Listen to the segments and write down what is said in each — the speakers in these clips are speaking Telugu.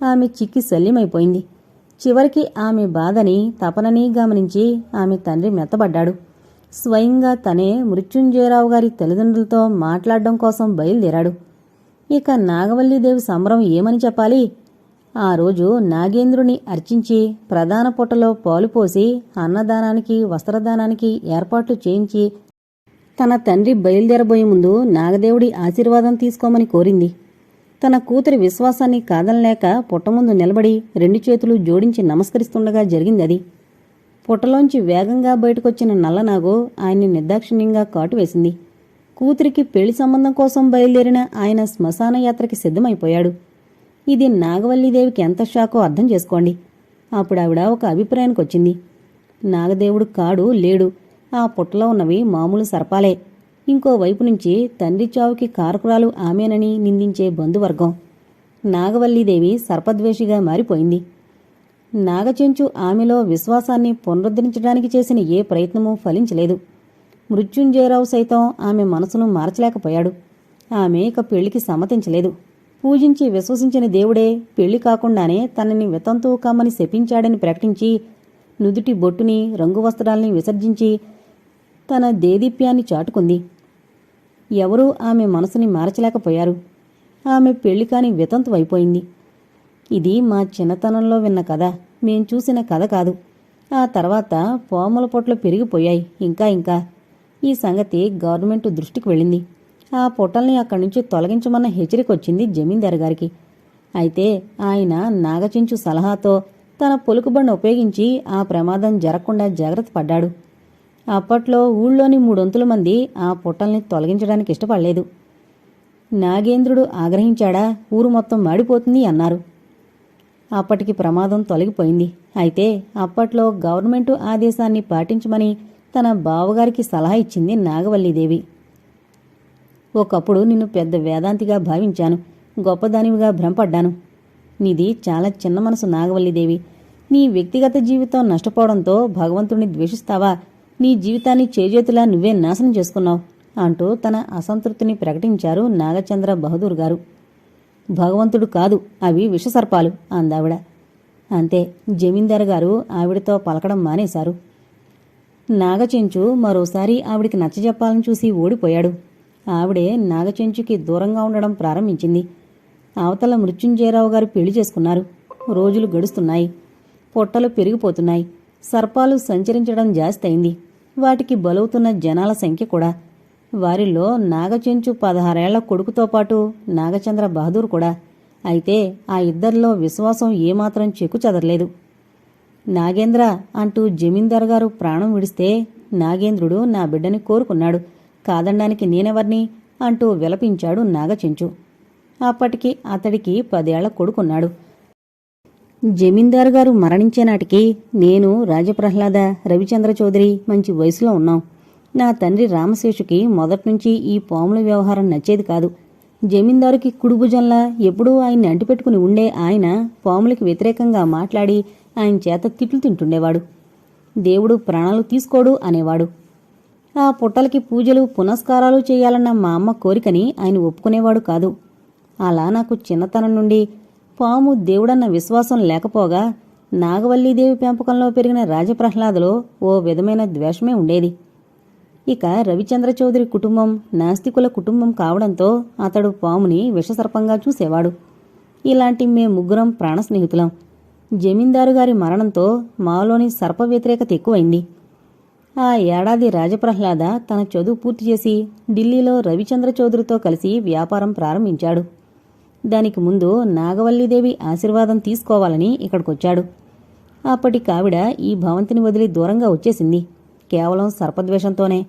ఆమె చిక్కి శల్యమైపోయింది చివరికి ఆమె బాధని తపనని గమనించి ఆమె తండ్రి మెత్తబడ్డాడు. స్వయంగా తనే మృత్యుంజయరావు గారి తల్లిదండ్రులతో మాట్లాడడం కోసం బయలుదేరాడు. ఇక నాగవల్లిదేవి సంబరం ఏమని చెప్పాలి? ఆ రోజు నాగేంద్రుని అర్చించి ప్రధాన పుట్టలో పాలు పోసి అన్నదానానికి వస్త్రదానానికి ఏర్పాట్లు చేయించి తన తండ్రి బయలుదేరబోయే ముందు నాగదేవుడి ఆశీర్వాదం తీసుకోమని కోరింది. తన కూతురి విశ్వాసాన్ని కాదనలేక పుట్టముందు నిలబడి రెండు చేతులు జోడించి నమస్కరిస్తుండగా జరిగింది అది. పుట్టలోంచి వేగంగా బయటకొచ్చిన నల్లనాగు ఆయన్ని నిర్దాక్షిణ్యంగా కాటువేసింది. కూతురికి పెళ్ళి సంబంధం కోసం బయలుదేరిన ఆయన శ్మశాన యాత్రకి సిద్ధమైపోయాడు. ఇది నాగవల్లిదేవికి ఎంత షాకో అర్థం చేసుకోండి. అప్పుడు ఆవిడ ఒక అభిప్రాయానికి వచ్చింది నాగదేవుడు కాడు లేడు. ఆ పుట్టలో ఉన్నవి మామూలు సర్పాలే. ఇంకోవైపు నుంచి తండ్రి చావుకి కారకురాలు ఆమెనని నిందించే బంధువర్గం. నాగవల్లీదేవి సర్పద్వేషిగా మారిపోయింది. నాగచెంచు ఆమెలో విశ్వాసాన్ని పునరుద్ధరించడానికి చేసిన ఏ ప్రయత్నమూ ఫలించలేదు. మృత్యుంజయరావు సైతం ఆమె మనసును మార్చలేకపోయాడు. ఆమె ఇక పెళ్ళికి సమ్మతించలేదు. పూజించి విశ్వసించిన దేవుడే పెళ్ళి కాకుండానే తనని వితంతువు కమ్మని శపించాడని ప్రకటించి నుదుటి బొట్టుని రంగు వస్త్రాల్ని విసర్జించి తన దేదీప్యాన్ని చాటుకుంది. ఎవరూ ఆమె మనసుని మార్చలేకపోయారు. ఆమె పెళ్ళి కాని వితంతువైపోయింది ఇది మా చిన్నతనంలో విన్న కథ. మేం చూసిన కథ కాదు. ఆ తర్వాత పోమల పొట్లు పెరిగిపోయాయి. ఇంకా ఇంకా. ఈ సంగతి గవర్నమెంట్ దృష్టికి వెళ్ళింది. ఆ పొట్టల్ని అక్కడి నుంచి తొలగించమన్న హెచ్చరిక వచ్చింది జమీందారు గారికి. అయితే ఆయన నాగచించు సలహాతో తన పొలుకుబండి ఉపయోగించి ఆ ప్రమాదం జరగకుండా జాగ్రత్త పడ్డాడు. అప్పట్లో ఊళ్ళోని మూడొంతుల మంది ఆ పుట్టల్ని తొలగించడానికి ఇష్టపడలేదు. నాగేంద్రుడు ఆగ్రహించాడా ఊరు మొత్తం మాడిపోతుంది అన్నారు. అప్పటికి ప్రమాదం తొలగిపోయింది. అయితే అప్పట్లో గవర్నమెంటు ఆదేశాన్ని పాటించమని తన బావగారికి సలహా ఇచ్చింది నాగవల్లిదేవి. ఒకప్పుడు నిన్ను పెద్ద వేదాంతిగా భావించాను గొప్పదానివిగా భ్రమపడ్డాను. నీది చాలా చిన్న మనసు నాగవల్లిదేవి. నీ వ్యక్తిగత జీవితం నష్టపోవడంతో భగవంతుణ్ణి ద్వేషిస్తావా నీ జీవితాన్ని చేజేతులా నువ్వే నాశనం చేసుకున్నావు అంటూ తన అసంతృప్తిని ప్రకటించారు నాగచంద్ర బహదూర్ గారు. భగవంతుడు కాదు అవి విషసర్పాలు అందావిడ. అంతే జమీందారు గారు ఆవిడతో పలకడం మానేశారు. నాగచెంచు మరోసారి ఆవిడికి నచ్చజెప్పాలని చూసి ఓడిపోయాడు. ఆవిడే నాగచెంచుకి దూరంగా ఉండడం ప్రారంభించింది. అవతల మృత్యుంజయరావు గారు పెళ్ళి చేసుకున్నారు. రోజులు గడుస్తున్నాయి. పొట్టలు పెరిగిపోతున్నాయి. సర్పాలు సంచరించడం జాస్తయింది వాటికి బలవుతున్న జనాల సంఖ్య కూడా. వారిలో నాగచెంచు పదహారేళ్ళ కొడుకుతో పాటు నాగచంద్ర బహదూర్ కూడా. అయితే ఆ ఇద్దరిలో విశ్వాసం ఏమాత్రం చెక్కు చెదరలేదు. నాగేంద్ర అంటూ జమీందార్ గారు ప్రాణం విడిస్తే నాగేంద్రుడు నా బిడ్డని కోరుకున్నాడు. కాదనడానికి నేనెవర్ని? అంటూ విలపించాడు నాగచెంచు. అప్పటికి అతడికి పదేళ్ళ కొడుకున్నాడు. జమీందారు గారు మరణించే నాటికి నేను రాజప్రహ్లాద రవిచంద్ర చౌదరి మంచి వయసులో ఉన్నాం. నా తండ్రి రామశేషుకి మొదట్నుంచి ఈ పాముల వ్యవహారం నచ్చేది కాదు. జమీందారుకి కుడుభుజంలా ఎప్పుడూ ఆయన్ని అంటిపెట్టుకుని ఉండే ఆయన పాములకి వ్యతిరేకంగా మాట్లాడి ఆయన చేత తిట్లు తింటుండేవాడు. దేవుడు ప్రాణాలు తీసుకోడు అనేవాడు. ఆ పుట్టలకి పూజలు పునస్కారాలు చేయాలన్న మా అమ్మ కోరికని ఆయన ఒప్పుకునేవాడు కాదు. అలా నాకు చిన్నతనం నుండి పాము దేవుడన్న విశ్వాసం లేకపోగా నాగవల్లీదేవి పెంపకంలో పెరిగిన రాజప్రహ్లాదలో ఓ విధమైన ద్వేషమే ఉండేది. ఇక రవిచంద్ర చౌదరి కుటుంబం నాస్తికుల కుటుంబం కావడంతో అతడు పాముని విషసర్పంగా చూసేవాడు. ఇలాంటి మే ముగ్గురం ప్రాణ స్నేహితులం. జమీందారు గారి మరణంతో మాలోని సర్ప వ్యతిరేకత ఎక్కువైంది. ఆ ఏడాది రాజప్రహ్లాద తన చదువు పూర్తి చేసి ఢిల్లీలో రవిచంద్ర చౌదరితో కలిసి వ్యాపారం ప్రారంభించాడు. దానికి ముందు నాగవల్లీదేవి ఆశీర్వాదం తీసుకోవాలని ఇక్కడికొచ్చాడు. అప్పటి కావిడ ఈ భవంతిని వదిలి దూరంగా వచ్చేసింది. కేవలం సర్పద్వేషంతోనే.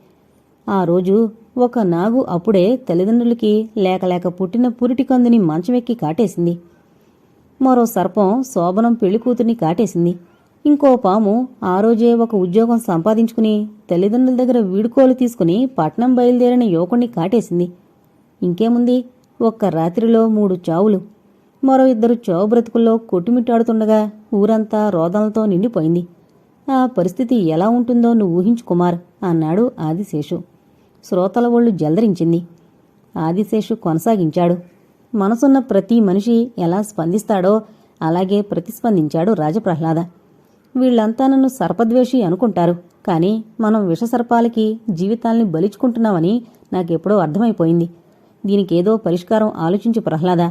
ఆ రోజు ఒక నాగు అప్పుడే తల్లిదండ్రులకి లేకలేక పుట్టిన పురిటి కందుని మంచమెక్కి కాటేసింది. మరో సర్పం శోభనం పెళ్ళి కూతుర్ని కాటేసింది. ఇంకో పాము ఆ రోజే ఒక ఉద్యోగం సంపాదించుకుని తల్లిదండ్రుల దగ్గర వీడుకోలు తీసుకుని పట్నం బయలుదేరిన యువకుణ్ణి కాటేసింది. ఇంకేముంది? ఒక్క రాత్రిలో మూడు చావులు. మరో ఇద్దరు చావు బ్రతుకుల్లో కొట్టుమిట్టాడుతుండగా ఊరంతా రోదనలతో నిండిపోయింది. ఆ పరిస్థితి ఎలా ఉంటుందో నువ్వు ఊహించు కుమార్ అన్నాడు ఆదిశేషు. శ్రోతల ఒళ్ళు జలదరించింది. ఆదిశేషు కొనసాగించాడు. మనసున్న ప్రతి మనిషి ఎలా స్పందిస్తాడో అలాగే ప్రతిస్పందించాడు రాజప్రహ్లాద. వీళ్ళంతా నన్ను సర్పద్వేషి అనుకుంటారు కానీ మనం విషసర్పాలకి జీవితాల్ని బలిచుకుంటున్నామని నాకెప్పుడో అర్థమైపోయింది. దీనికేదో పరిష్కారం ఆలోచించు ప్రహ్లాద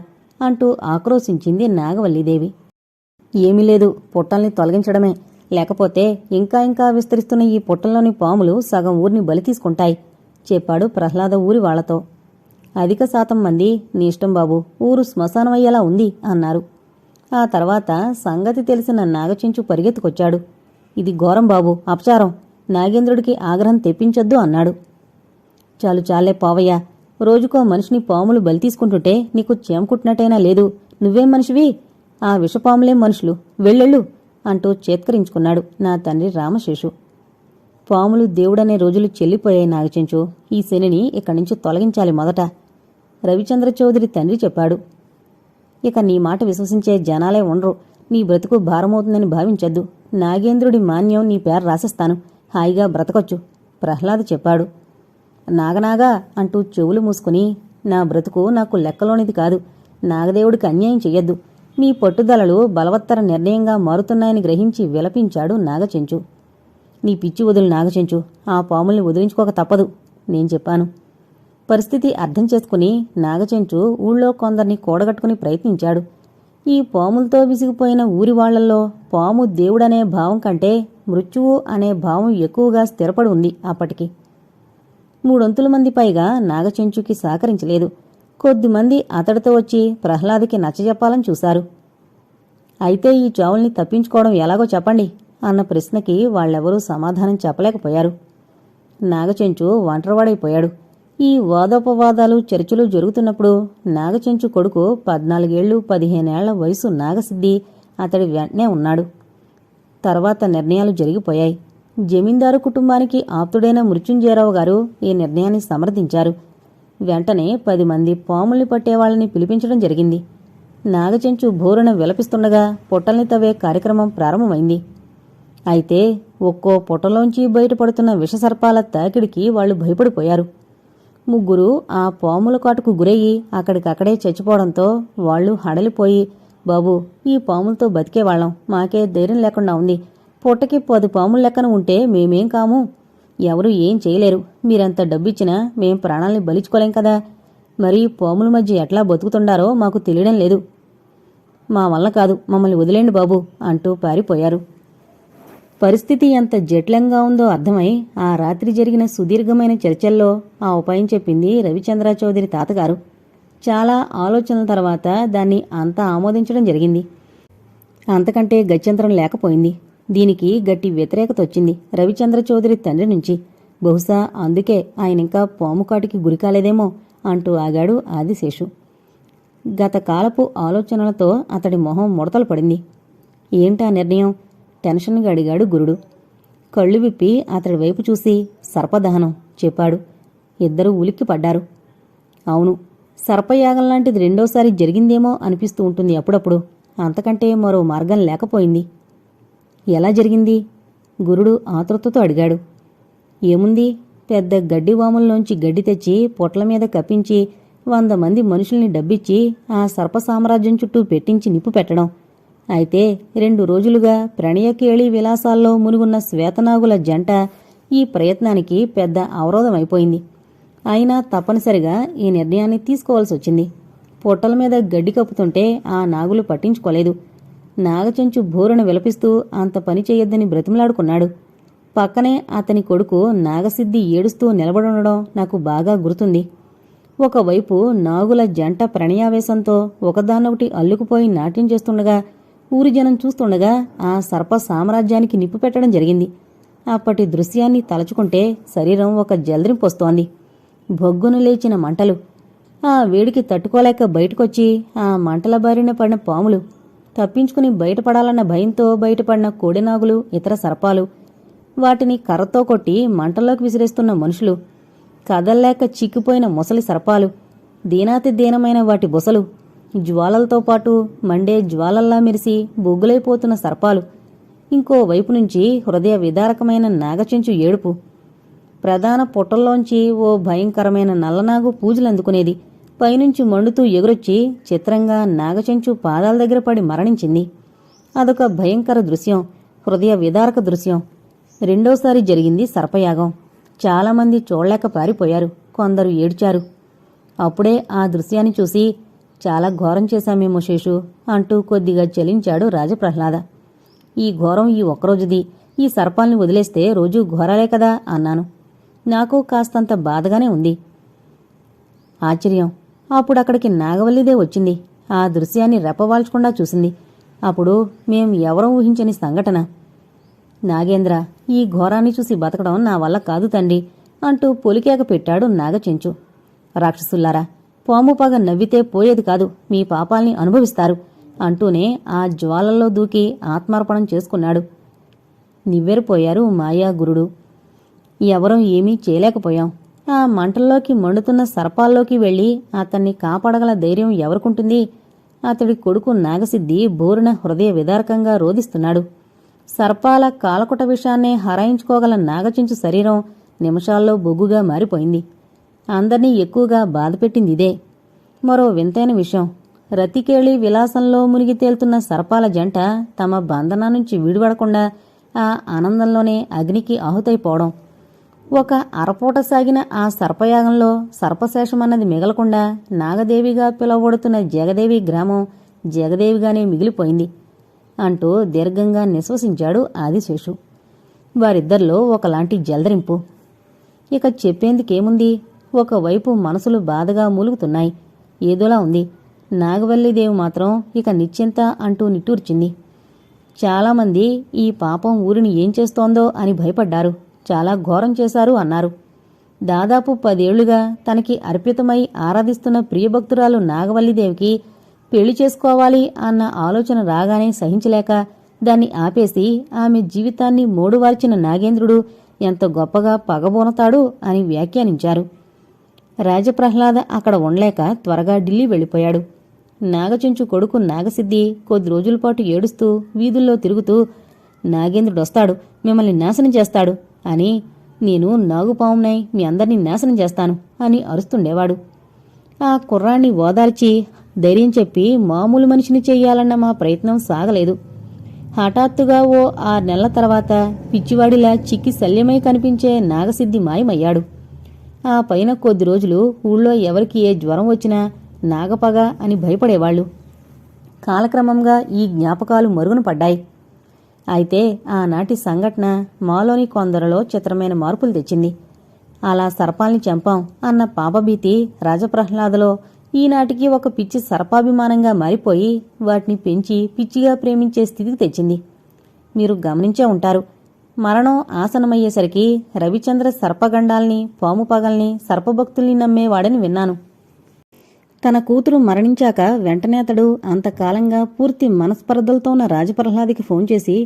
అంటూ ఆక్రోశించింది నాగవల్లిదేవి. ఏమీ లేదు పొట్టల్ని తొలగించడమే. లేకపోతే ఇంకా ఇంకా విస్తరిస్తున్న ఈ పుట్టల్లోని పాములు సగం ఊరిని బలి తీసుకుంటాయి చెప్పాడు ప్రహ్లాద ఊరి వాళ్ళతో. అధిక శాతం మంది నీ ఇష్టం బాబు ఊరు శ్మశానమయ్యేలా ఉంది అన్నారు. ఆ తర్వాత సంగతి తెలిసిన నాగచించు పరిగెత్తుకొచ్చాడు. ఇది ఘోరం బాబు అపచారం. నాగేంద్రుడికి ఆగ్రహం తెప్పించొద్దు అన్నాడు. చాలు చాలే పావయ్య రోజుకో మనిషిని పాములు బలి తీసుకుంటుంటే నీకు చేమకుట్టినట్టయినా లేదు. నువ్వేం మనిషివి? ఆ విషపాములేం మనుషులు? వెళ్ళెళ్ళు అంటూ చేత్కరించుకున్నాడు నా తండ్రి రామశేషు. పాములు దేవుడనే రోజులు చెల్లిపోయాయి నాగచెంచు. ఈ శనిని ఇక్కడి నుంచి తొలగించాలి మొదట. రవిచంద్ర చౌదరి తండ్రి చెప్పాడు. ఇక నీ మాట విశ్వసించే జనాలే ఉండరు. నీ బ్రతుకు భారమవుతుందని భావించద్దు. నాగేంద్రుడి మాన్యం నీ పేరు రాసిస్తాను. హాయిగా బ్రతకొచ్చు ప్రహ్లాద్ చెప్పాడు. నాగనాగా అంటూ చెవులు మూసుకుని నా బ్రతుకు నాకు లెక్కలోనిది కాదు. నాగదేవుడికి అన్యాయం చెయ్యొద్దు. మీ పట్టుదలలు బలవత్తర నిర్ణయంగా మారుతున్నాయని గ్రహించి విలపించాడు నాగచెంచు. నీ పిచ్చి వదులు నాగచెంచు ఆ పాముల్ని వదిలించుకోక తప్పదు. నేను చెప్పాను. పరిస్థితి అర్థం చేసుకుని నాగచెంచు ఊళ్ళో కొందరిని కూడగట్టుకుని ప్రయత్నించాడు. ఈ పాములతో విసిగిపోయిన ఊరి వాళ్ళల్లో పాము దేవుడనే భావం కంటే మృత్యువు అనే భావం ఎక్కువగా స్థిరపడి ఉంది అప్పటికి. మూడొంతుల మంది పైగా నాగచెంచుకి సహకరించలేదు. కొద్దిమంది అతడితో వచ్చి ప్రహ్లాద్కి నచ్చజెప్పాలని చూశారు. అయితే ఈ చావుల్ని తప్పించుకోవడం ఎలాగో చెప్పండి అన్న ప్రశ్నకి వాళ్ళెవరూ సమాధానం చెప్పలేకపోయారు. నాగచెంచు ఒంటరివాడైపోయాడు. ఈ వాదోపవాదాలు చర్చలు జరుగుతున్నప్పుడు నాగచెంచు కొడుకు పద్నాలుగేళ్ళు పదిహేనేళ్ళ వయసు నాగసిద్ధి అతడి వెంటనే ఉన్నాడు. తర్వాత నిర్ణయాలు జరిగిపోయాయి. జమీందారు కుటుంబానికి ఆప్తుడైన మృత్యుంజయరావు గారు ఈ నిర్ణయాన్ని సమర్థించారు. వెంటనే పది మంది పాముల్ని పట్టేవాళ్ళని పిలిపించడం జరిగింది. నాగచెంచు భోరున విలపిస్తుండగా పొట్టల్ని తవ్వే కార్యక్రమం ప్రారంభమైంది. అయితే ఒక్కో పొట్టలోంచి బయటపడుతున్న విషసర్పాల తాకిడికి వాళ్ళు భయపడిపోయారు. ముగ్గురు ఆ పాముల కాటుకు గురయ్యి అక్కడికక్కడే చచ్చిపోవడంతో వాళ్ళు హడలిపోయి బాబు ఈ పాములతో బతికేవాళ్ళం. మాకే ధైర్యం లేకుండా ఉంది. పొట్టకి పది పాముల లెక్కన ఉంటే మేమేం కాము? ఎవరు ఏం చేయలేరు. మీరంత డబ్బిచ్చినా మేం ప్రాణాల్ని బలిచుకోలేం కదా. మరి పాముల మధ్య ఎట్లా బతుకుతుండారో మాకు తెలియడం లేదు. మా వల్ల కాదు. మమ్మల్ని వదిలేండి బాబు అంటూ పారిపోయారు. పరిస్థితి ఎంత జటిలంగా ఉందో అర్థమై ఆ రాత్రి జరిగిన సుదీర్ఘమైన చర్చల్లో ఆ ఉపాయం చెప్పింది రవిచంద్ర చౌదరి తాతగారు. చాలా ఆలోచనల తర్వాత దాన్ని అంతా ఆమోదించడం జరిగింది. అంతకంటే గత్యంతరం లేకపోయింది. దీనికి గట్టి వ్యతిరేకత వచ్చింది. రవిచంద్ర చౌదరి తండ్రి నుంచి. బహుశా అందుకే ఆయన ఇంకా పాము కాటికి అంటూ ఆగాడు ఆదిశేషు. గత కాలపు ఆలోచనలతో అతడి మొహం ముడతలు పడింది. ఏంటా నిర్ణయం? టెన్షన్గా అడిగాడు గురుడు. కళ్ళు విప్పి అతడి వైపు చూసి సర్పదహనం చెప్పాడు. ఇద్దరూ ఉలిక్కి పడ్డారు. అవును సర్పయాగం లాంటిది రెండోసారి జరిగిందేమో అనిపిస్తూ ఉంటుంది అప్పుడప్పుడు. అంతకంటే మరో మార్గం లేకపోయింది. ఎలా జరిగింది? గురుడు ఆతృతతో అడిగాడు. ఏముంది? పెద్ద గడ్డి వాముల్లోంచి గడ్డి తెచ్చి పొట్ల మీద కప్పించి వంద మంది మనుషుల్ని డబ్బిచ్చి ఆ సర్ప సామ్రాజ్యం చుట్టూ పెట్టించి నిప్పు పెట్టడం. అయితే రెండు రోజులుగా ప్రణయకేళి విలాసాల్లో మునుగున్న శ్వేతనాగుల జంట ఈ ప్రయత్నానికి పెద్ద అవరోధమైపోయింది అయినా తప్పనిసరిగా ఈ నిర్ణయాన్ని తీసుకోవాల్సి వచ్చింది పొట్టల మీద గడ్డి కప్పుతుంటే ఆ నాగులు పట్టించుకోలేదు. నాగచెంచు భూరను విలపిస్తూ అంత పని చేయొద్దని బ్రతిమలాడుకున్నాడు. పక్కనే అతని కొడుకు నాగసిద్ధి ఏడుస్తూ నిలబడుండడం నాకు బాగా గుర్తుంది. ఒకవైపు నాగుల జంట ప్రణయావేశంతో ఒకదానొకటి అల్లుకుపోయి నాట్యం చేస్తుండగా ఊరి జనం చూస్తుండగా ఆ సర్ప సామ్రాజ్యానికి నిప్పు పెట్టడం జరిగింది. అప్పటి దృశ్యాన్ని తలచుకుంటే శరీరం ఒక జల్దరింపొస్తోంది. బొగ్గును లేచిన మంటలు. ఆ వేడికి తట్టుకోలేక బయటకొచ్చి ఆ మంటల బారిన పడిన పాములు. తప్పించుకుని బయటపడాలన్న భయంతో బయటపడిన కోడినాగులు ఇతర సర్పాలు వాటిని కర్రతో కొట్టి మంటల్లోకి విసిరేస్తున్న మనుషులు కదల్లేక చిక్కిపోయిన ముసలి సర్పాలు దీనాతి దీనమైన వాటి బుసలు జ్వాలలతో పాటు మండే జ్వాలల్లా మెరిసి బొగ్గులైపోతున్న సర్పాలు ఇంకో వైపు నుంచి హృదయ విదారకమైన నాగచెంచు ఏడుపు. ప్రధాన పొట్టల్లోంచి ఓ భయంకరమైన నల్లనాగు పూజలందుకునేది. పైనుంచి మండుతూ ఎగురొచ్చి చిత్రంగా నాగచెంచు పాదాల దగ్గర పడి మరణించింది. అదొక భయంకర దృశ్యం హృదయ విదారక దృశ్యం. రెండోసారి జరిగింది సర్పయాగం. చాలామంది చూడలేక పారిపోయారు కొందరు ఏడ్చారు. అప్పుడే ఆ దృశ్యాన్ని చూసి చాలా ఘోరం చేశామేమో శేషు అంటూ కొద్దిగా చలించాడు రాజప్రహ్లాద. ఈ ఘోరం ఈ ఒక్కరోజుది ఈ సర్పాల్ని వదిలేస్తే రోజూ ఘోరాలే కదా అన్నాను. నాకు కాస్తంత బాధగానే ఉంది. ఆశ్చర్యం అప్పుడు అక్కడికి నాగవల్లిదే వచ్చింది. ఆ దృశ్యాన్ని రెప్పవాల్చకుండా చూసింది. అప్పుడు మేం ఎవరం ఊహించని సంఘటన. నాగేంద్ర ఈ ఘోరాన్ని చూసి బతకడం నా వల్ల కాదు తండ్రి అంటూ పొలికేక పెట్టాడు నాగచెంచు. రాక్షసుల్లారా పాము పగ నవ్వితే పోయేది కాదు మీ పాపాల్ని అనుభవిస్తారు అంటూనే ఆ జ్వాలల్లో దూకి ఆత్మార్పణం చేసుకున్నాడు. నివ్వెరపోయారు మాయా గురుడు ఎవరం ఏమీ చేయలేకపోయాం. ఆ మంటల్లోకి మండుతున్న సర్పాల్లోకి వెళ్ళి అతన్ని కాపాడగల ధైర్యం ఎవరికుంటుంది? అతడి కొడుకు నాగసిద్ధి బోరున హృదయ విదారకంగా రోధిస్తున్నాడు. సర్పాల కాలకుట విషాన్నే హరాయించుకోగల నాగచించు శరీరం నిమిషాల్లో బొగ్గుగా మారిపోయింది. అందర్నీ ఎక్కువగా బాధపెట్టింది ఇదే. మరో వింతైన విషయం. రతికేళి విలాసంలో మునిగి తేలుతున్న సర్పాల జంట తమ బంధన నుంచి విడిపడకుండా ఆ ఆనందంలోనే అగ్నికి ఆహుతైపోవడం. ఒక అరపూట సాగిన ఆ సర్పయాగంలో సర్పశేషమన్నది మిగలకుండా నాగదేవిగా పిలువబడుతున్న జగదేవి గ్రామం జగదేవిగానే మిగిలిపోయింది అంటూ దీర్ఘంగా నిశ్వసించాడు ఆదిశేషు. వారిద్దరిలో ఒకలాంటి జలదరింపు. ఇక చెప్పేందుకేముంది? ఒకవైపు మనసులు బాధగా మూలుగుతున్నాయి. ఏదోలా ఉంది. నాగవల్లిదేవి మాత్రం ఇక నిశ్చింత అంటూ నిట్టూర్చింది. చాలామంది ఈ పాపం ఊరిని ఏం చేస్తోందో అని భయపడ్డారు. చాలా ఘోరం చేశారు అన్నారు. దాదాపు పదేళ్ళుగా తనకి అర్పితమై ఆరాధిస్తున్న ప్రియభక్తురాలు నాగవల్లిదేవికి పెళ్ళి చేసుకోవాలి అన్న ఆలోచన రాగానే సహించలేక దాన్ని ఆపేసి ఆమె జీవితాన్ని మోడువార్చిన నాగేంద్రుడు ఎంత గొప్పగా పగబోనతాడు అని వ్యాఖ్యానించారు. రాజప్రహ్లాద అక్కడ ఉండలేక త్వరగా ఢిల్లీ వెళ్ళిపోయాడు. నాగచెంచు కొడుకు నాగసిద్ధి కొద్ది రోజుల పాటు ఏడుస్తూ వీధుల్లో తిరుగుతూ నాగేంద్రుడొస్తాడు మిమ్మల్ని నాశనం చేస్తాడు అని నేను నాగుపామునై మీ అందరినీ నాశనం చేస్తాను అని అరుస్తుండేవాడు. ఆ కుర్రాన్ని ఓదార్చి ధైర్యం చెప్పి మామూలు మనిషిని చెయ్యాలన్న మా ప్రయత్నం సాగలేదు. హఠాత్తుగా ఓ ఆరు నెలల తర్వాత పిచ్చివాడిలా చిక్కి శల్యమై కనిపించే నాగసిద్ధి మాయమయ్యాడు. ఆ పైన కొద్ది రోజులు ఊళ్ళో ఎవరికి ఏ జ్వరం వచ్చినా నాగపగ అని భయపడేవాళ్ళు. కాలక్రమంగా ఈ జ్ఞాపకాలు మరుగున పడ్డాయి. అయితే ఆనాటి సంఘటన మాలోని కొందరిలో చిత్రమైన మార్పులు తెచ్చింది. అలా సర్పాల్ని చంపాం అన్న పాపభీతి రాజప్రహ్లాదలో ఈనాటికి ఒక పిచ్చి సర్పాభిమానంగా మారిపోయి వాటిని పెంచి పిచ్చిగా ప్రేమించే స్థితికి తెచ్చింది. మీరు గమనించే ఉంటారు మరణం ఆసనమయ్యేసరికి రవిచంద్ర సర్పగండాల్ని పాము పగల్ని సర్పభక్తుల్ని నమ్మేవాడని విన్నాను. తన కూతురు మరణించాక వెంటనే అతడు అంతకాలంగా పూర్తి మనస్పర్ధలతో ఉన్న రాజప్రహ్లాదికి ఫోన్ చేసి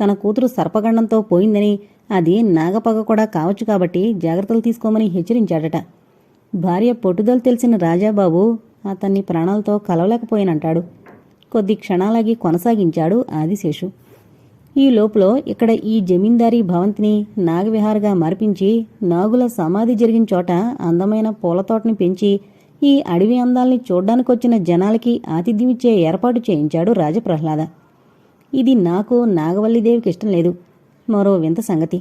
తన కూతురు సర్పగండంతో పోయిందని అది నాగపగ కూడా కావచ్చు కాబట్టి జాగ్రత్తలు తీసుకోమని హెచ్చరించాడట. భార్య పొట్టుదలు తెలిసిన రాజాబాబు అతన్ని ప్రాణాలతో కలవలేకపోయానంటాడు. కొద్ది క్షణాలకి కొనసాగించాడు ఆదిశేషు. ఈ లోపల ఇక్కడ ఈ జమీందారీ భవంతిని నాగవిహారగా మార్పించి నాగుల సమాధి జరిగిన చోట అందమైన పూలతోటని పెంచి ఈ అడవి అందాల్ని చూడ్డానికొచ్చిన జనాలకి ఆతిథ్యమిచ్చే ఏర్పాటు చేయించాడు రాజప్రహ్లాద. ఇది నాకు నాగవల్లిదేవికి ఇష్టం లేదు. మరో వింత సంగతి.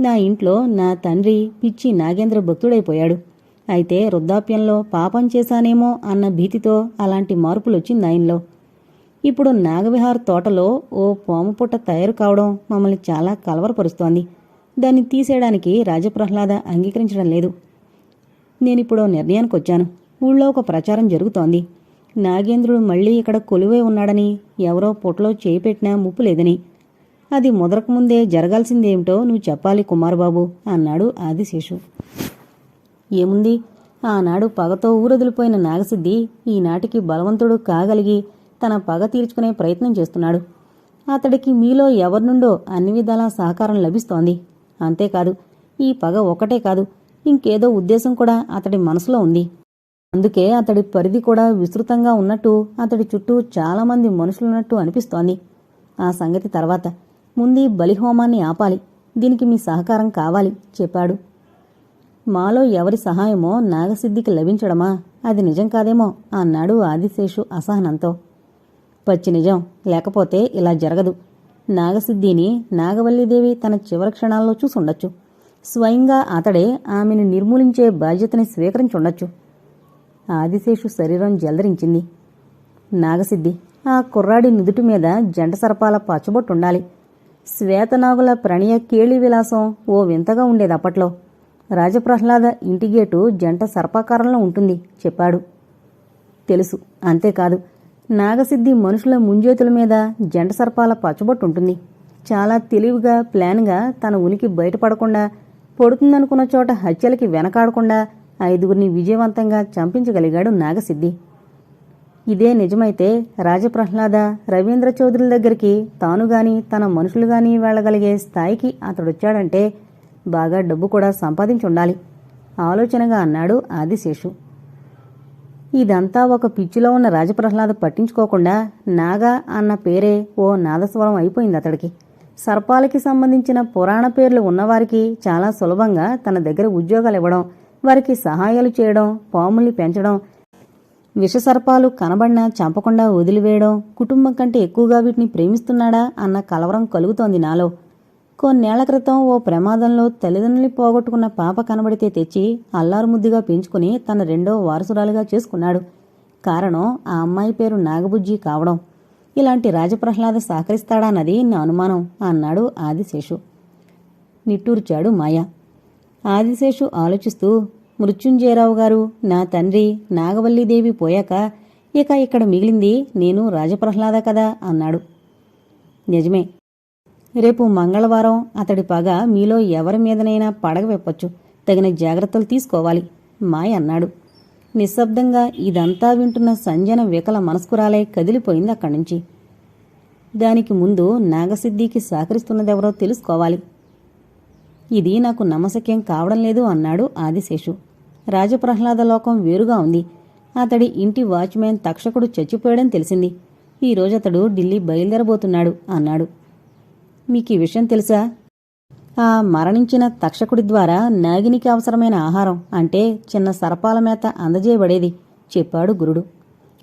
నా ఇంట్లో నా తండ్రి పిచ్చి నాగేంద్ర భక్తుడైపోయాడు. అయితే వృద్ధాప్యంలో పాపం చేశానేమో అన్న భీతితో అలాంటి మార్పులొచ్చింది ఆయనలో ఇప్పుడు నాగవిహార్ తోటలో ఓ పాము పుట్ట తయారు కావడం మమ్మల్ని చాలా కలవరపరుస్తోంది. దాన్ని తీసేయడానికి రాజప్రహ్లాద అంగీకరించడం లేదు. నేనిప్పుడో నిర్ణయానికి వచ్చాను ఊళ్ళో ఒక ప్రచారం జరుగుతోంది. నాగేంద్రుడు మళ్ళీ ఇక్కడ కొలువై ఉన్నాడని ఎవరో పొట్లో చేయి పెట్టినా ముప్పు లేదని. అది ముందే జరగాల్సిందేమిటో నువ్వు చెప్పాలి కుమారబాబు అన్నాడు ఆదిశేషు. ఏముంది? ఆనాడు పగతో ఊరొదిలిపోయిన నాగసిద్ధి ఈనాటికి బలవంతుడు కాగలిగి తన పగ తీర్చుకునే ప్రయత్నం చేస్తున్నాడు. అతడికి మీలో ఎవరి నుండో అన్ని విధాలా సహకారం లభిస్తోంది. అంతేకాదు ఈ పగ ఒకటే కాదు ఇంకేదో ఉద్దేశం కూడా అతడి మనసులో ఉంది. అందుకే అతడి పరిధి కూడా విస్తృతంగా ఉన్నట్టు అతడి చుట్టూ చాలామంది మనుషులున్నట్టు అనిపిస్తోంది. ఆ సంగతి తర్వాత ముందీ బలిహోమాన్ని ఆపాలి. దీనికి మీ సహకారం కావాలి చెప్పాడు. మాలో ఎవరి సహాయమో నాగసిద్ధికి లభించడమా? అది నిజం కాదేమో అన్నాడు ఆదిశేషు అసహనంతో. పచ్చి నిజం లేకపోతే ఇలా జరగదు. నాగసిద్ధిని నాగవల్లిదేవి తన చివరి క్షణాల్లో చూసుండొచ్చు. స్వయంగా అతడే ఆమెను నిర్మూలించే బాధ్యతని స్వీకరించుండొచ్చు. ఆదిశేషు శరీరం జలదరించింది. నాగసిద్ధి ఆ కుర్రాడి నుదుటి మీద జంట సర్పాల పచ్చబొట్టుండాలి. శ్వేతనాగుల ప్రణయ కేళి విలాసం ఓ వింతగా ఉండేది అప్పట్లో. రాజప్రహ్లాద ఇంటి గేటు జంట సర్పాకారంలో ఉంటుంది చెప్పాడు. తెలుసు అంతేకాదు. నాగసిద్ధి మనుషుల ముంజేతుల మీద జంట సర్పాల పచ్చబొట్టుంటుంది. చాలా తెలివిగా ప్లాన్గా తన ఉనికి బయటపడకుండా పడుతుందనుకున్న చోట హత్యలకి వెనకాడకుండా ఐదుగురిని విజయవంతంగా చంపించగలిగాడు నాగసిద్ధి. ఇదే నిజమైతే రాజప్రహ్లాద రవీంద్ర చౌదరుల దగ్గరికి తానుగాని తన మనుషులు వెళ్ళగలిగే వెళ్ళగలిగే స్థాయికి అతడొచ్చాడంటే బాగా డబ్బు కూడా సంపాదించి ఉండాలి ఆలోచనగా అన్నాడు ఆదిశేషు. ఇదంతా ఒక పిచ్చిలో ఉన్న రాజప్రహ్లాద పట్టించుకోకుండా నాగా అన్న పేరే ఓ నాదస్వరం అయిపోయింది అతడికి. సర్పాలకి సంబంధించిన పురాణ పేర్లు ఉన్నవారికి చాలా సులభంగా తన దగ్గర ఉద్యోగాలు ఇవ్వడం వారికి సహాయాలు చేయడం పాముల్ని పెంచడం విషసర్పాలు కనబడినా చంపకుండా వదిలివేయడం కుటుంబం కంటే ఎక్కువగా వీటిని ప్రేమిస్తున్నాడా అన్న కలవరం కలుగుతోంది నాలో. కొన్నేళ్ళ క్రితం ఓ ప్రమాదంలో తల్లిదండ్రుల్ని పోగొట్టుకున్న పాప కనబడితే తెచ్చి అల్లారుముద్దుగా పెంచుకుని తన రెండో వారసురాలుగా చేసుకున్నాడు. కారణం ఆ అమ్మాయి పేరు నాగబుజ్జి కావడం. ఇలాంటి రాజప్రహ్లాద సహకరిస్తాడన్నది నా అనుమానం అన్నాడు ఆదిశేషు. నిట్టూర్చాడు మాయ. ఆదిశేషు ఆలోచిస్తూ మృత్యుంజయరావు గారు నా తండ్రి నాగవల్లిదేవి పోయాక ఇక ఇక్కడ మిగిలింది నేను రాజప్రహ్లాద కదా అన్నాడు. నిజమే. రేపు మంగళవారం అతడి పగ మీలో ఎవరి మీదనైనా పడగ వెప్పొచ్చు తగిన జాగ్రత్తలు తీసుకోవాలి మాయ అన్నాడు. నిశ్శబ్దంగా ఇదంతా వింటున్న సంజన వికల మనస్కురాలై కదిలిపోయింది అక్కడి నుంచి. దానికి ముందు నాగసిద్ధికి సహకరిస్తున్నదెవరో తెలుసుకోవాలి. ఇది నాకు నమసక్యం కావడం లేదు అన్నాడు ఆదిశేషు. రాజప్రహ్లాద లోకం వేరుగా ఉంది. అతడి ఇంటి వాచ్మెన్ తక్షకుడు చచ్చిపోయాడని తెలిసింది. ఈరోజు అతడు ఢిల్లీ బయలుదేరబోతున్నాడు అన్నాడు. మీకు ఈ విషయం తెలుసా? ఆ మరణించిన తక్షకుడి ద్వారా నాగినికి అవసరమైన ఆహారం అంటే చిన్న సర్పాల మేత అందజేయబడేది చెప్పాడు గురుడు.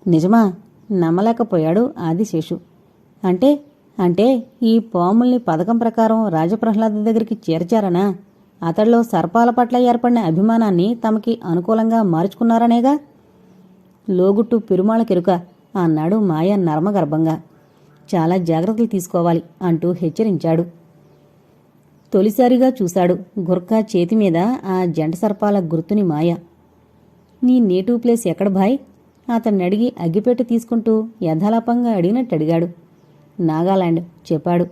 నిజమా? నమ్మలేకపోయాడు ఆదిశేషు. అంటే అంటే ఈ పాముల్ని పథకం ప్రకారం రాజప్రహ్లాద దగ్గరికి చేర్చారనా? అతడిలో సర్పాల పట్ల ఏర్పడిన అభిమానాన్ని తమకి అనుకూలంగా మార్చుకున్నారనేగా? లోగుట్టు పెరుమాళ కెరుక అన్నాడు మాయ నర్మగర్భంగా. చాలా జాగ్రత్తలు తీసుకోవాలి అంటూ హెచ్చరించాడు. తొలిసారిగా చూశాడు గుర్ఖా చేతి మీద ఆ జంట సర్పాల గుర్తుని మాయ. నీ నేటివ్ ప్లేస్ ఎక్కడ భాయ్? అతన్ని అడిగి అగ్గిపెట్టి తీసుకుంటూ యథాలాపంగా అడిగినట్టు అడిగాడు. నాగాలాండ్ చెప్పాడు.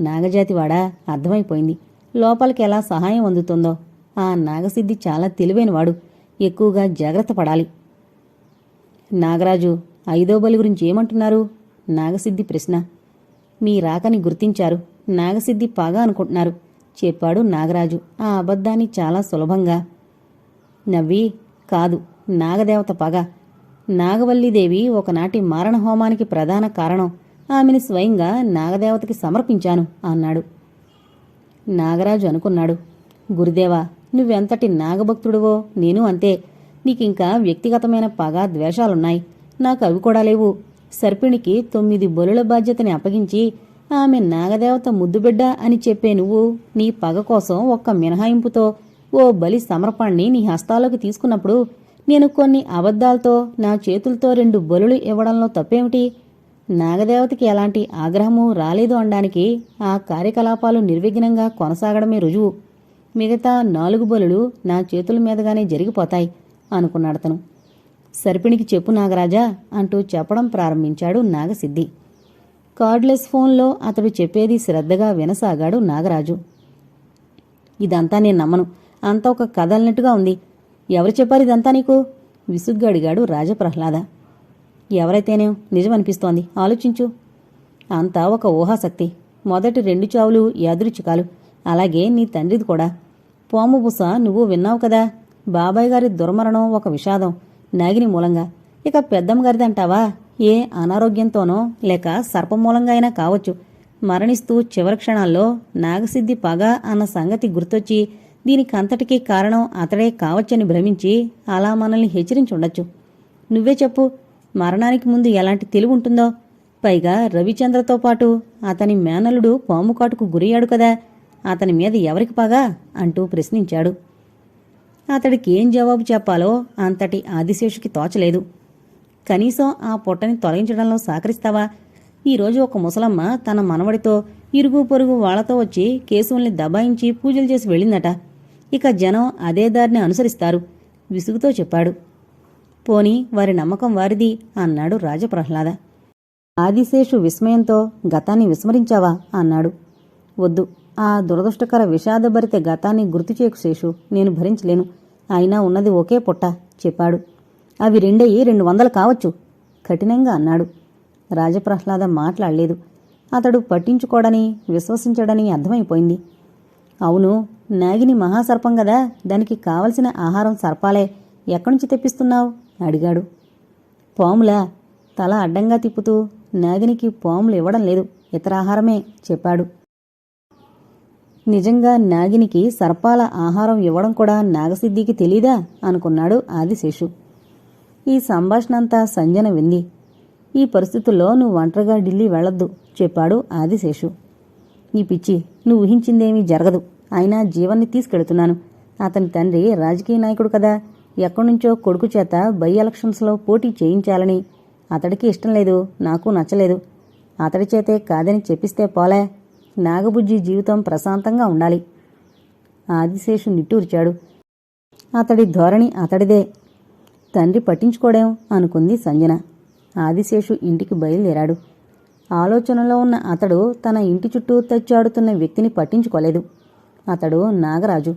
నాగజాతివాడా? అర్థమైపోయింది. లోపలికి ఎలా సహాయం అందుతుందో. ఆ నాగసిద్ధి చాలా తెలివైనవాడు. ఎక్కువగా జాగ్రత్త పడాలి. నాగరాజు ఐదో బలి గురించి ఏమంటున్నారు? నాగసిద్ధి ప్రశ్న. మీ రాకని గుర్తించారు. నాగసిద్ధి పాగా అనుకుంటున్నారు చెప్పాడు నాగరాజు. ఆ అబద్ధాన్ని చాలా సులభంగా. నవ్వి కాదు నాగదేవత పగ. నాగవల్లిదేవి ఒకనాటి మారణ హోమానికి ప్రధాన కారణం. ఆమెని స్వయంగా నాగదేవతకి సమర్పించాను అన్నాడు. నాగరాజు అనుకున్నాడు గురుదేవా నువ్వెంతటి నాగభక్తుడివో నేను అంతే. నీకింకా వ్యక్తిగతమైన పగ ద్వేషాలున్నాయి. నాకు అవి కూడా లేవు. సర్పిణికి తొమ్మిది బలుల బాధ్యతని అప్పగించి ఆమె నాగదేవత ముద్దుబిడ్డ అని చెప్పే నువ్వు నీ పగ కోసం ఒక్క మినహాయింపుతో ఓ బలి సమర్పణని నీ హస్తాలోకి తీసుకున్నప్పుడు నేను కొన్ని అబద్ధాలతో నా చేతులతో రెండు బలులు ఇవ్వడంలో తప్పేమిటి? నాగదేవతకి ఎలాంటి ఆగ్రహము రాలేదు అనడానికి ఆ కార్యకలాపాలు నిర్విఘ్నంగా కొనసాగడమే రుజువు. మిగతా నాలుగు బలులు నా చేతుల మీదగానే జరిగిపోతాయి అనుకున్నాడతను సర్పిణికి చెప్పు నాగరాజా అంటూ చెప్పడం ప్రారంభించాడు నాగసిద్ధి. కార్డ్లెస్ ఫోన్లో అతడు చెప్పేది శ్రద్ధగా వినసాగాడు నాగరాజు. ఇదంతా నేను నమ్మను. అంతా ఒక కథ అన్నట్టుగా ఉంది. ఎవరు చెప్పారు ఇదంతా నీకు? విసుగ్గా అడిగాడు రాజప్రహ్లాద. ఎవరైతేనే నిజమనిపిస్తోంది? ఆలోచించు. అంతా ఒక ఊహాశక్తి. మొదటి రెండు చావులు యాదృచ్ఛికాలు. అలాగే నీ తండ్రిది కూడా. పోము బుస నువ్వు విన్నావు కదా? బాబాయ్ గారి దుర్మరణం ఒక విషాదం. నాగిని మూలంగా. ఇక పెద్దమ్మ గారిది అంటావా? ఏ అనారోగ్యంతోనో లేక సర్పం మూలంగా అయినా కావచ్చు. మరణిస్తూ చివరి క్షణాల్లో నాగసిద్ధి పగ అన్న సంగతి గుర్తొచ్చి దీనికంతటికీ కారణం అతడే కావచ్చని భ్రమించి అలా మనల్ని హెచ్చరించుండొచ్చు నువ్వే చెప్పు. మరణానికి ముందు ఎలాంటి తెలివి ఉంటుందో పైగా రవిచంద్రతో పాటు అతని మేనలుడు పాముకాటుకు గురయ్యాడు కదా. అతని మీద ఎవరికి పగా? అంటూ ప్రశ్నించాడు. అతడికి ఏం జవాబు చెప్పాలో అంతటి ఆదిశేషుకి తోచలేదు. కనీసం ఆ పొట్టని తొలగించడంలో సహకరిస్తావా? ఈరోజు ఒక ముసలమ్మ తన మనవడితో ఇరుగు పొరుగు వాళ్ళతో వచ్చి కేశవుల్ని దబాయించి పూజలు చేసి వెళ్ళిందట. ఇక జనం అదే దారిని అనుసరిస్తారు. విసుగుతో చెప్పాడు. పోని వారి నమ్మకం వారిది అన్నాడు రాజప్రహ్లాద. ఆదిశేషు విస్మయంతో గతాన్ని విస్మరించావా? అన్నాడు. వద్దు. ఆ దురదృష్టకర విషాదభరిత గతాన్ని గుర్తుచేకు శేషు. నేను భరించలేను. అయినా ఉన్నది ఒకే పుట్ట చెప్పాడు. అవి రెండయ్యి రెండు వందలు కావచ్చు కఠినంగా అన్నాడు. రాజప్రహ్లాద మాట్లాడలేదు. అతడు పట్టించుకోడని విశ్వసించడని అర్థమైపోయింది. అవును నాగిని మహాసర్పం కదా దానికి కావలసిన ఆహారం సర్పాలే. ఎక్కడి నుంచి తెప్పిస్తున్నావు? అడిగాడు. పాములా తల అడ్డంగా తిప్పుతూ నాగినికి పాములు ఇవ్వడం లేదు ఇతర ఆహారమే చెప్పాడు. నిజంగా నాగినికి సర్పాల ఆహారం ఇవ్వడం కూడా నాగసిద్ధికి తెలీదా? అనుకున్నాడు ఆదిశేషు. ఈ సంభాషణంతా సంజన వింది. ఈ పరిస్థితుల్లో నువ్వు ఒంటరిగా ఢిల్లీ వెళ్ళొద్దు చెప్పాడు ఆదిశేషు. నీ పిచ్చి నువ్వు ఊహించిందేమీ జరగదు. అయినా జీవన్ని తీసుకెడుతున్నాను. అతని తండ్రి రాజకీయ నాయకుడు కదా ఎక్కడ్నుంచో కొడుకు చేత బై ఎలక్షన్స్లో పోటీ చేయించాలని. అతడికి ఇష్టం లేదు నాకు నచ్చలేదు. అతడి చేతే కాదని చెప్పిస్తే పోలే. నాగబుజ్జి జీవితం ప్రశాంతంగా ఉండాలి. ఆదిశేషు నిట్టూర్చాడు. అతడి ధోరణి అతడిదే. తండ్రి పట్టించుకోడేం? అనుకుంది సంజన. ఆదిశేషు ఇంటికి బయలుదేరాడు. ఆలోచనలో ఉన్న అతడు తన ఇంటి చుట్టూ తెచ్చాడుతున్న వ్యక్తిని పట్టించుకోలేదు. అతడు నాగరాజు.